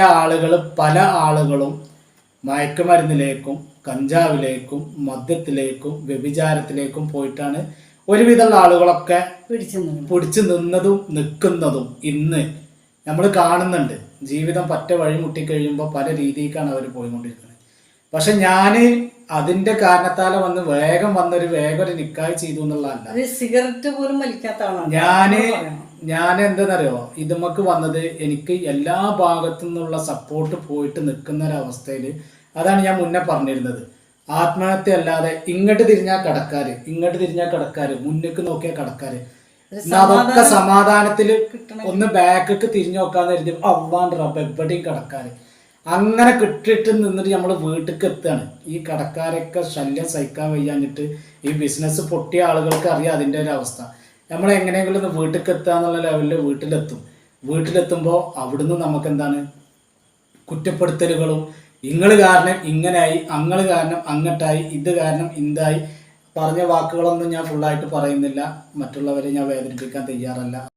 ആളുകൾ പല ആളുകളും മയക്കുമരുന്നിലേക്കും കഞ്ചാവിലേക്കും മദ്യത്തിലേക്കും വ്യഭിചാരത്തിലേക്കും പോയിട്ടാണ് ഒരുവിധമുള്ള ആളുകളൊക്കെ പിടിച്ചു നിന്നതും നിൽക്കുന്നതും ഇന്ന് നമ്മൾ കാണുന്നുണ്ട്. ജീവിതം പറ്റ വഴി മുട്ടിക്കഴിയുമ്പോൾ പല രീതിക്കാണ് അവർ പോയിക്കൊണ്ടിരിക്കുന്നത്. പക്ഷെ ഞാൻ അതിന്റെ കാരണത്താല വന്ന് വേഗം വന്നൊരു വേഗം ഒരു നിക്കായ് ചെയ്തു എന്നുള്ളതല്ല സിഗരറ്റ് പോലും വലിക്കാത്ത ആളാണ്. ഞാൻ ഞാൻ എന്താണെന്നറിയോ ഇതുമക്ക് വന്നത് എനിക്ക് എല്ലാ ഭാഗത്തു നിന്നുള്ള സപ്പോർട്ട് പോയിട്ട് നിൽക്കുന്ന ഒരു അവസ്ഥയിൽ അതാണ് ഞാൻ മുന്നേ പറഞ്ഞിരുന്നത്. ആത്മഹത്യ അല്ലാതെ ഇങ്ങോട്ട് തിരിഞ്ഞാൽ കടക്കാര് ഇങ്ങോട്ട് തിരിഞ്ഞാൽ കടക്കാര് മുന്നേക്ക് നോക്കിയാൽ കടക്കാര്. അതൊക്കെ സമാധാനത്തിൽ ഒന്ന് ബാക്കൊക്കെ തിരിഞ്ഞു നോക്കാന്ന് കരുതി അവ്വാണ്ട് റബ്ബ് എവിടെയും കടക്കാര്. അങ്ങനെ കിട്ടിയിട്ട് നിന്നിട്ട് നമ്മൾ വീട്ടിലേക്ക് എത്തുകയാണ് ഈ കടക്കാരൊക്കെ ശല്യം സഹിക്കാൻ വയ്യാഞ്ഞിട്ട് ഈ ബിസിനസ് പൊട്ടിയ ആളുകൾക്ക് അറിയാം അതിന്റെ ഒരു അവസ്ഥ. നമ്മൾ എങ്ങനെയെങ്കിലും ഒന്ന് വീട്ടിലേക്ക് എത്തുക എന്നുള്ള ലെവലിൽ വീട്ടിലെത്തും. വീട്ടിലെത്തുമ്പോൾ അവിടുന്ന് നമുക്ക് എന്താണ് കുറ്റപ്പെടുത്തലുകളും ഇങ്ങൾ കാരണം ഇങ്ങനായി അങ്ങൾ കാരണം അങ്ങട്ടായി ഇത് കാരണം ഇന്തായി പറഞ്ഞ വാക്കുകളൊന്നും ഞാൻ ഫുള്ളായിട്ട് പറയുന്നില്ല. മറ്റുള്ളവരെ ഞാൻ വേദനിപ്പിക്കാൻ തയ്യാറല്ല.